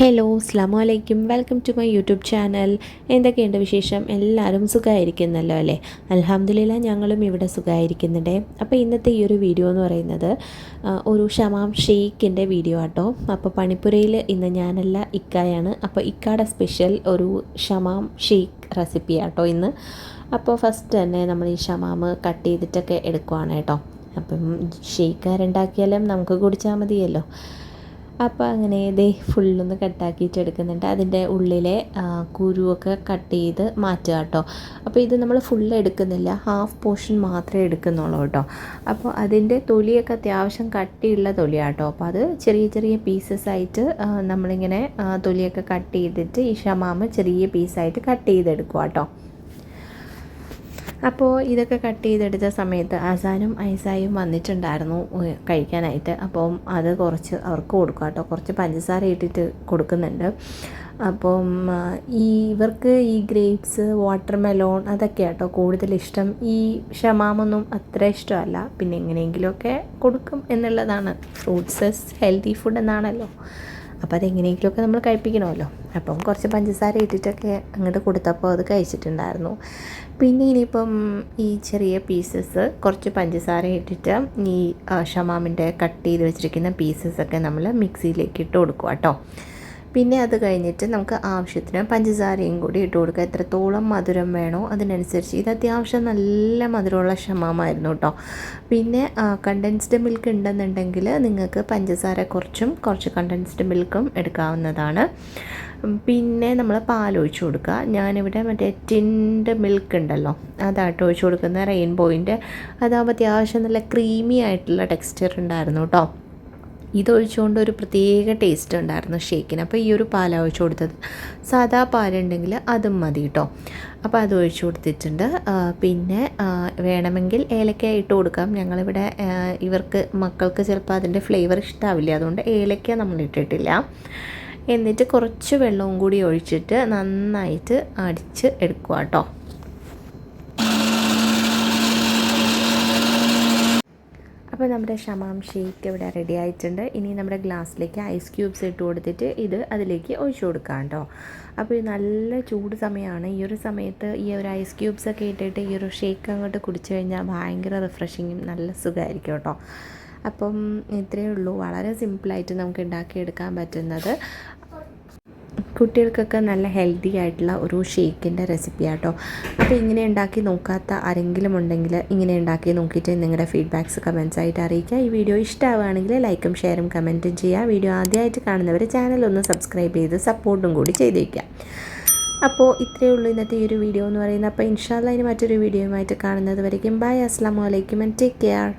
Hello അസ്ലാം വലൈക്കും welcome to my YouTube channel എന്തൊക്കെയുണ്ട് വിശേഷം? എല്ലാവരും സുഖമായിരിക്കുന്നല്ലോ അല്ലേ? അലഹമ്മദില്ല ഞങ്ങളും ഇവിടെ സുഖമായിരിക്കുന്നുണ്ട്. അപ്പോൾ ഇന്നത്തെ ഈ ഒരു വീഡിയോ എന്ന് പറയുന്നത് ഒരു ഷമാം ഷെയ്ക്കിന്റെ വീഡിയോ ആട്ടോ. അപ്പോൾ പണിപ്പുരയിൽ ഇന്ന് ഞാനല്ല ഇക്കായാണ്. അപ്പോൾ ഇക്കാടെ സ്പെഷ്യൽ ഒരു ഷമാം ഷെയ്ക്ക് റെസിപ്പി ആട്ടോ ഇന്ന്. അപ്പോൾ ഫസ്റ്റ് തന്നെ നമ്മൾ ഈ ഷമാമ് കട്ട് ചെയ്തിട്ടൊക്കെ എടുക്കുവാണ് കേട്ടോ. അപ്പം ഷെയ്ക്കാരുണ്ടാക്കിയാലും നമുക്ക് കുടിച്ചാൽ മതിയല്ലോ. അപ്പോൾ അങ്ങനെ ഇതേ ഫുള്ളൊന്ന് കട്ടാക്കിയിട്ട് എടുക്കുന്നുണ്ട്. അതിന്റെ ഉള്ളിലെ കുരുവൊക്കെ കട്ട് ചെയ്ത് മാറ്റുക കേട്ടോ. അപ്പോൾ ഇത് നമ്മൾ ഫുൾ എടുക്കുന്നില്ല. ഹാഫ് പോർഷൻ മാത്രമേ എടുക്കുന്നുള്ളൂ കേട്ടോ. അപ്പോൾ അതിന്റെ തൊലിയൊക്കെ അത്യാവശ്യം കട്ടിയുള്ള തൊലിയാണ് കേട്ടോ. അപ്പോൾ അത് ചെറിയ ചെറിയ പീസസ് ആയിട്ട് നമ്മളിങ്ങനെ തൊലിയൊക്കെ കട്ട് ചെയ്തിട്ട് ഈ ഷമാമ് ചെറിയ പീസായിട്ട് കട്ട് ചെയ്തെടുക്കുക കേട്ടോ. അപ്പോൾ ഇതൊക്കെ കട്ട് ചെയ്തെടുത്ത സമയത്ത് അസാനും ഐസായും വന്നിട്ടുണ്ടായിരുന്നു കഴിക്കാനായിട്ട്. അപ്പോൾ അത് കുറച്ച് അവർക്ക് കൊടുക്കുക കേട്ടോ. കുറച്ച് പഞ്ചസാര ഇട്ടിട്ട് കൊടുക്കുന്നുണ്ട്. അപ്പം ഈ ഇവർക്ക് ഈ ഗ്രേപ്സ് വാട്ടർ മെലോൺ അതൊക്കെ കേട്ടോ കൂടുതൽ ഇഷ്ടം. ഈ ഷമാമൊന്നും അത്ര ഇഷ്ടമല്ല. പിന്നെ എങ്ങനെയെങ്കിലുമൊക്കെ കൊടുക്കും എന്നുള്ളതാണ്. ഫ്രൂട്ട്സ് ഹെൽത്തി ഫുഡ് എന്നാണല്ലോ. അപ്പോൾ അതെങ്ങനെയെങ്കിലുമൊക്കെ നമ്മൾ കഴിപ്പിക്കണമല്ലോ. അപ്പം കുറച്ച് പഞ്ചസാര ഇട്ടിട്ടൊക്കെ അങ്ങോട്ട് കൊടുത്തപ്പോൾ അത് കഴിച്ചിട്ടുണ്ടായിരുന്നു. പിന്നെ ഇനിയിപ്പം ഈ ചെറിയ പീസസ് കുറച്ച് പഞ്ചസാര ഇട്ടിട്ട് ഈ ഷമാമിന്റെ കട്ട് ചെയ്ത് വെച്ചിരിക്കുന്ന പീസസൊക്കെ നമ്മൾ മിക്സിയിലേക്ക് ഇട്ട് കൊടുക്കുക കേട്ടോ പിന്നെ അത് കഴിഞ്ഞിട്ട് നമുക്ക് ആവശ്യത്തിന് പഞ്ചസാരയും കൂടി ഇട്ട് കൊടുക്കുക എത്രത്തോളം മധുരം വേണോ അതിനനുസരിച്ച്. ഇത് അത്യാവശ്യം നല്ല മധുരമുള്ള ഷമാമായിരുന്നു കേട്ടോ. പിന്നെ കണ്ടൻസ്ഡ് മിൽക്ക് ഉണ്ടെന്നുണ്ടെങ്കിൽ നിങ്ങൾക്ക് പഞ്ചസാര കുറച്ചും കുറച്ച് കണ്ടൻസ്ഡ് മിൽക്കും എടുക്കാവുന്നതാണ്. പിന്നെ നമ്മൾ പാൽ ഒഴിച്ച് കൊടുക്കുക. ഞാനിവിടെ മറ്റേ ടിൻഡ് മിൽക്ക് ഉണ്ടല്ലോ അതായിട്ട് ഒഴിച്ച് കൊടുക്കുന്ന റെയിൻബോയിന്റെ അതാകുമ്പോൾ അത്യാവശ്യം നല്ല ക്രീമി ആയിട്ടുള്ള ടെക്സ്ചർ ഉണ്ടായിരുന്നു കേട്ടോ. ഇതൊഴിച്ചുകൊണ്ട് ഒരു പ്രത്യേക ടേസ്റ്റ് ഉണ്ടായിരുന്നു ഷേക്കിന്. അപ്പോൾ ഈ ഒരു പാലാണ് ഒഴിച്ചു കൊടുത്തത്. സാധാ പാലുണ്ടെങ്കിൽ അതും മതി കേട്ടോ അപ്പോൾ അത് ഒഴിച്ചു കൊടുത്തിട്ടുണ്ട്. പിന്നെ വേണമെങ്കിൽ ഏലക്ക ഇട്ട് കൊടുക്കാം. ഞങ്ങളിവിടെ ഇവർക്ക് മക്കൾക്ക് ചിലപ്പോൾ അതിന്റെ ഫ്ലേവർ ഇഷ്ടാവില്ല. അതുകൊണ്ട് ഏലക്ക നമ്മൾ ഇട്ടിട്ടില്ല. എന്നിട്ട് കുറച്ച് വെള്ളവും കൂടി ഒഴിച്ചിട്ട് നന്നായിട്ട് അടിച്ച് എടുക്കുക കേട്ടോ അപ്പോൾ നമ്മുടെ ഷമാം ഷേക്ക് ഇവിടെ റെഡി ആയിട്ടുണ്ട്. ഇനി നമ്മുടെ ഗ്ലാസ്സിലേക്ക് ഐസ് ക്യൂബ്സ് ഇട്ട് കൊടുത്തിട്ട് ഇത് അതിലേക്ക് ഒഴിച്ചു കൊടുക്കാം കേട്ടോ. അപ്പോൾ ഇത് നല്ല ചൂട് സമയമാണ്. ഈ ഒരു സമയത്ത് ഈ ഒരു ഐസ് ക്യൂബ്സ് ഒക്കെ ഇട്ടിട്ട് ഈ ഒരു ഷേക്ക് അങ്ങോട്ട് കുടിച്ചു കഴിഞ്ഞാൽ ഭയങ്കര റിഫ്രഷിങ്ങും നല്ല സുഖമായിരിക്കും കേട്ടോ. അപ്പം ഇത്രയേ ഉള്ളൂ. വളരെ സിമ്പിളായിട്ട് നമുക്ക് ഉണ്ടാക്കിയെടുക്കാൻ പറ്റുന്നത്. കുട്ടികൾക്കൊക്കെ നല്ല ഹെൽത്തി ആയിട്ടുള്ള ഒരു ഷേക്കിന്റെ റെസിപ്പി ആട്ടോ അപ്പോൾ ഇങ്ങനെ ഉണ്ടാക്കി നോക്കാത്ത ആരെങ്കിലും ഉണ്ടെങ്കിൽ ഇങ്ങനെ ഉണ്ടാക്കി നോക്കിയിട്ട് നിങ്ങളുടെ ഫീഡ്ബാക്ക്സ് കമൻസ് ആയിട്ട് അറിയിക്കുക. ഈ വീഡിയോ ഇഷ്ടമാവുകയാണെങ്കിൽ ലൈക്കും ഷെയറും കമന്റും ചെയ്യുക. വീഡിയോ ആദ്യമായിട്ട് കാണുന്നവർ ചാനൽ ഒന്ന് സബ്സ്ക്രൈബ് ചെയ്ത് സപ്പോർട്ടും കൂടി ചെയ്തേക്കുക. അപ്പോൾ ഇത്രയേ ഉള്ളൂ ഇന്നത്തെ ഈ ഒരു വീഡിയോ എന്ന് പറയുന്നത്. അപ്പോൾ ഇൻഷാല്ല ഇനി മറ്റൊരു വീഡിയോയുമായിട്ട് കാണുന്നത് വരയ്ക്കും ബൈ അസ്സാം വലൈക്കും ആൻഡ് ടേക്ക് കെയർ